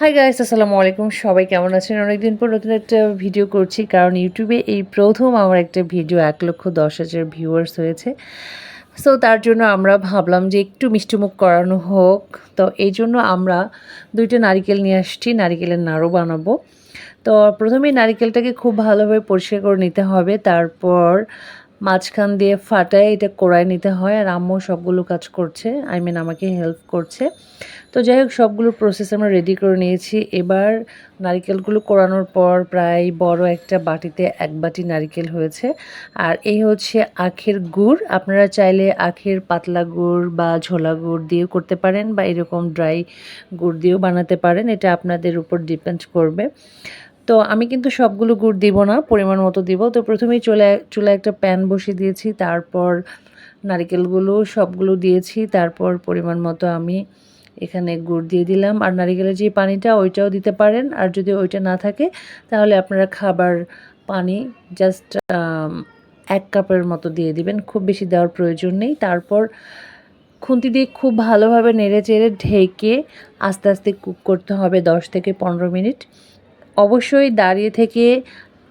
Hi guys আসসালামু আলাইকুম। সবাই কেমন আছেন? অনেকদিন পর নতুন একটা ভিডিও করছি, কারণ ইউটিউবে এই প্রথম আমার একটা ভিডিও এক লক্ষ দশ হাজার ভিউয়ার্স হয়েছে। সো তার জন্য আমরা ভাবলাম যে একটু মিষ্টিমুখ করানো হোক। তো এই জন্য আমরা দুইটা নারিকেল নিয়ে আসছি, নারিকেলের নাড়ু বানাবো। তো প্রথমেই নারিকেলটাকে খুব ভালোভাবে পরিষ্কার করে নিতে হবে। তারপর মাঝখান দিয়ে ফাটায় এটা কোড়ায় নিতে হয়, আর আম্মু সবগুলো কাজ করছে আই মিন আমাকে হেল্প করছে। তো যাই হোক, সবগুলো প্রসেস আমরা রেডি করে নিয়েছি। এবার নারিকেলগুলো কোরানোর পর প্রায় বড় একটা বাটিতে এক বাটি নারিকেল হয়েছে। আর এই হচ্ছে আখের গুড়। আপনারা চাইলে আখের পাতলা গুড় বা ঝোলা গুড় দিয়েও করতে পারেন বা এরকম ড্রাই গুড় দিয়েও বানাতে পারেন। এটা আপনাদের উপর ডিপেন্ড করবে। তো আমি কিন্তু সবগুলো গুড় দিব না, পরিমাণ মতো দিব। তো প্রথমেই চলে চুলা একটা প্যান বসিয়ে দিয়েছি, তারপর নারিকেলগুলো সবগুলো দিয়েছি, তারপর পরিমাণ মতো আমি এখানে গুড় দিয়ে দিলাম। আর নারিকেলের যে পানিটা, ওইটাও দিতে পারেন। আর যদি ওইটা না থাকে, তাহলে আপনারা খাবার পানি জাস্ট এক কাপের মতো দিয়ে দিবেন। খুব বেশি দেওয়ার প্রয়োজন নেই। তারপর খুন্তি দিয়ে খুব ভালোভাবে নেড়ে চেড়ে ঢেকে আস্তে আস্তে কুক করতে হবে দশ থেকে পনেরো মিনিট। অবশ্যই দাঁড়িয়ে থেকে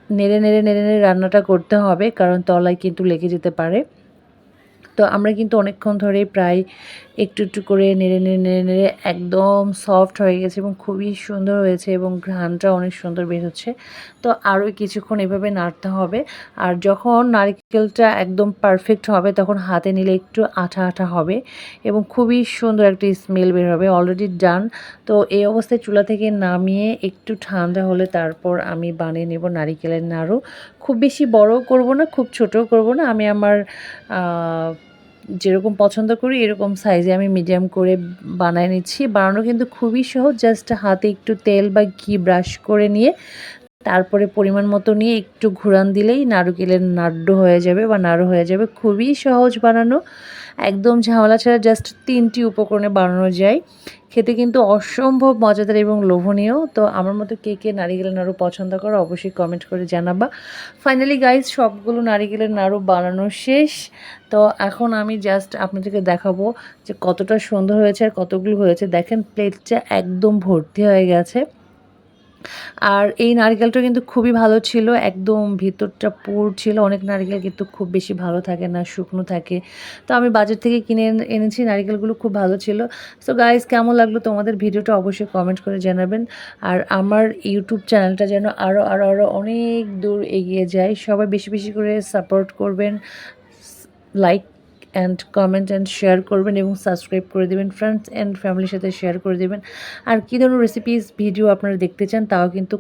নেড়ে নেড়ে নেড়ে নেড়ে রান্নাটা করতে হবে, কারণ তলায় কিন্তু লেগে যেতে পারে। তো আমরা কিন্তু অনেকক্ষণ ধরে প্রায় একটু একটু করে নেড়ে নেড়ে নেড়ে নেড়ে একদম সফট হয়ে গেছে এবং খুবই সুন্দর হয়েছে এবং ঘ্রাণটা অনেক সুন্দর বের হচ্ছে। তো আরও কিছুক্ষণ এভাবে নাড়তে হবে। আর যখন নারকেলটা একদম পারফেক্ট হবে তখন হাতে নিলে একটু আঠা আঠা হবে এবং খুবই সুন্দর একটা স্মেল বের হবে। অলরেডি ডান তো এই অবস্থায় চুলা থেকে নামিয়ে একটু ঠান্ডা হলে তারপর আমি বানিয়ে নেব নারিকেলের নাড়ু। খুব বেশি বড় করব না, খুব ছোটও করব না। আমি আমার যেরকম পছন্দ করি, এরকম সাইজে আমি মিডিয়াম করে বানায় নিচ্ছি। বানানো কিন্তু খুবই সহজ জাস্ট হাতে একটু তেল বা ঘি ব্রাশ করে নিয়ে, তারপরে পরিমাণ মতো নিয়ে একটু ঘুরান দিলেই নারকেলের নাড্ডু হয়ে যাবে বা নাড়ু হয়ে যাবে। খুবই সহজ বানানো, একদম ঝামেলা ছাড়া জাস্ট তিনটি উপকরণে বানানো যায়। খেতে কিন্তু অসম্ভব মজাদার এবং লোভনীয়। তো আমার মতো কে কে নারিকেলের নাড়ু পছন্দ করো অবশ্যই কমেন্ট করে জানাবা। ফাইনালি গাইজ সবগুলো নারিকেলের নাড়ু বানানো শেষ। তো এখন আমি জাস্ট আপনাদেরকে দেখাবো যে কতটা সুন্দর হয়েছে আর কতগুলো হয়েছে। দেখেন প্লেটটা একদম ভর্তি হয়ে গেছে। আর এই নারকেলটা কিন্তু খুবই ভালো ছিল, একদম ভিতরটা পুর ছিল, অনেক নারকেল কিন্তু খুব বেশি ভালো থাকে না, শুকনো থাকে। তো আমি বাজার থেকে কিনে এনেছি, নারকেলগুলো খুব ভালো ছিল। সো গাইজ কেমন লাগল তোমাদের ভিডিওটা অবশ্যই কমেন্ট করে জানাবেন। আর আমার ইউটিউব চ্যানেলটা যেন আরও আরও আরও অনেক দূর এগিয়ে যায়, সবাই বেশি বেশি করে সাপোর্ট করবেন। Like and comment and share করবেন এবং সাবস্ক্রাইব করে দেবেন ফ্রেন্ডস অ্যান্ড ফ্যামিলির সাথে শেয়ার করে দেবেন। আর কী ধরনের রেসিপিস ভিডিও আপনারা দেখতে চান, তাও কিন্তু